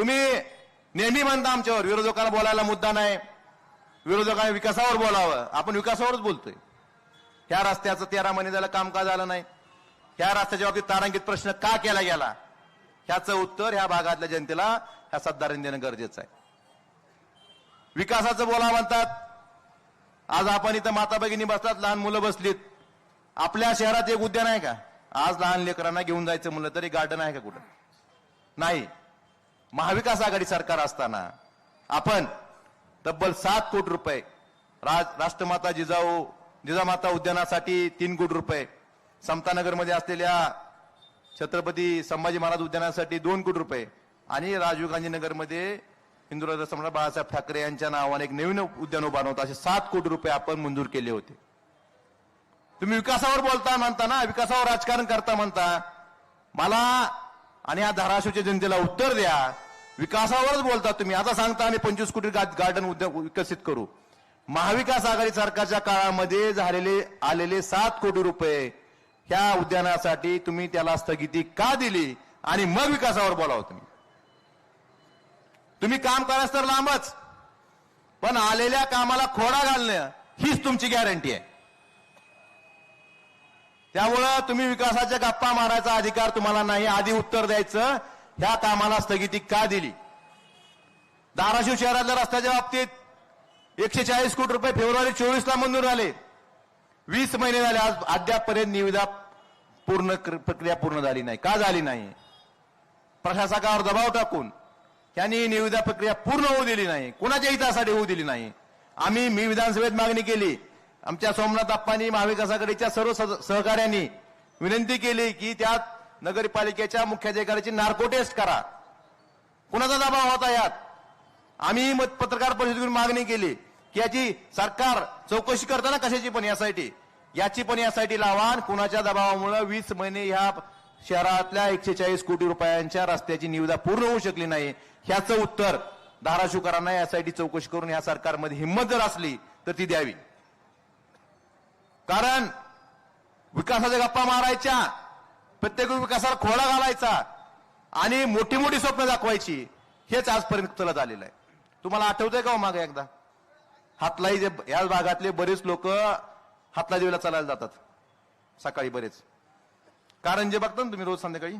तुम्ही नेहमी म्हणता आमच्यावर विरोधकांना बोलायला मुद्दा नाही. विरोधकांनी विकासावर बोलावं. आपण विकासावरच बोलतोय. ह्या रस्त्याचं तेरा महिने झालं काम का झालं नाही? ह्या रस्त्याच्या बाबतीत तारांकित प्रश्न का केला गेला? ह्याचं उत्तर ह्या भागातल्या जनतेला ह्या सत्तारांनी देणं गरजेचं आहे. विकासाचं बोला म्हणतात. आज आपण इथं माता भगिनी बसतात लहान मुलं बसलीत. आपल्या शहरात एक उद्यान आहे का? आज लहान लेकरांना घेऊन जायचं म्हणलं तरी गार्डन आहे का कुठं? नाही. महाविकास आघाडी सरकार असताना आपण तब्बल सात कोटी रुपये राज राष्ट्रमाता जिजाऊ जिजामाता उद्यानासाठी तीन कोटी रुपये समतानगरमध्ये असलेल्या छत्रपती संभाजी महाराज उद्यानासाठी दोन कोटी रुपये आणि राजीव गांधी नगरमध्ये हिंदुराज सम्राट बाळासाहेब ठाकरे यांच्या नावाने एक नवीन उद्यान उभारलं असे सात कोटी रुपये आपण मंजूर केले होते. तुम्ही विकासावर बोलता म्हणता ना विकासावर राजकारण करता म्हणता मला आणि या धाराशिवच्या जनतेला उत्तर द्या. विकासावरच बोलता तुम्ही. आता सांगता आम्ही पंचवीस कोटी गार्डन उद्या- विकसित करू. महाविकास आघाडी सरकारच्या काळामध्ये झालेले आलेले सात कोटी रुपये ह्या उद्यानासाठी तुम्ही त्याला स्थगिती का दिली? आणि मग विकासावर बोलावं तुम्ही. तुम्ही काम करायच तर लांबच. पण आलेल्या कामाला खोडा घालणं हीच तुमची गॅरंटी आहे. त्यामुळं तुम्ही विकासाच्या गप्पा मारायचा अधिकार तुम्हाला नाही. आधी उत्तर द्यायचं ह्या कामाला स्थगिती का दिली? धाराशिव शहरातल्या रस्त्याच्या बाबतीत एकशे चाळीस कोटी रुपये फेब्रुवारी चोवीसला मंजूर झाले. वीस महिने झाले आज अद्यापपर्यंत निविदा पूर्ण क्र- प्रक्रिया पूर्ण झाली नाही. का झाली नाही? प्रशासकावर दबाव टाकून त्यांनी निविदा प्रक्रिया पूर्ण होऊ दिली नाही. कुणाच्या हितासाठी होऊ दिली नाही? आम्ही मी विधानसभेत मागणी केली. आमच्या सोमनाथ अप्पांनी महाविकासाकडेच्या सर्व सद- सहकाऱ्यांनी विनंती केली की त्यात नगरपालिकेच्या मुख्याधिकाऱ्याची नार्को टेस्ट करा. कुणाचा दबाव होता यात? आम्ही पत्रकार परिषदेतून मागणी केली की याची सरकार चौकशी करताना कशाची पण यासाठी. याची पण यासाठी लावा कुणाच्या दबावामुळे वीस महिने ह्या शहरातल्या एकशे चाळीस कोटी रुपयांच्या रस्त्याची निविदा पूर्ण होऊ शकली नाही. ह्याचं उत्तर धाराशिवकरांना यासाठी चौकशी करून या सरकारमध्ये हिंमत जर असली तर ती द्यावी. कारण विकासाच्या गप्पा मारायच्या. प्रत्येक विकासाला खोळा घालायचा आणि मोठी मोठी स्वप्न दाखवायची हेच आजपर्यंत चलत आलेलं आहे. तुम्हाला आठवतंय का हो मागे एकदा? हातलाई जे या भागातले बरेच लोक हातला देवीला चालायला जातात सकाळी बरेच. कारण जे बघता ना तुम्ही रोज संध्याकाळी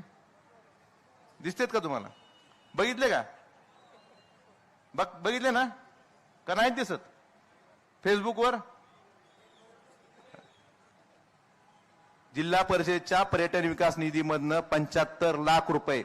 दिसतेत का तुम्हाला? बघितले का? बघ बघितले ना? का नाही दिसत? फेसबुकवर जिल्हा परिषदेच्या पर्यटन विकास निधीमधनं पंच्याहत्तर लाख रुपये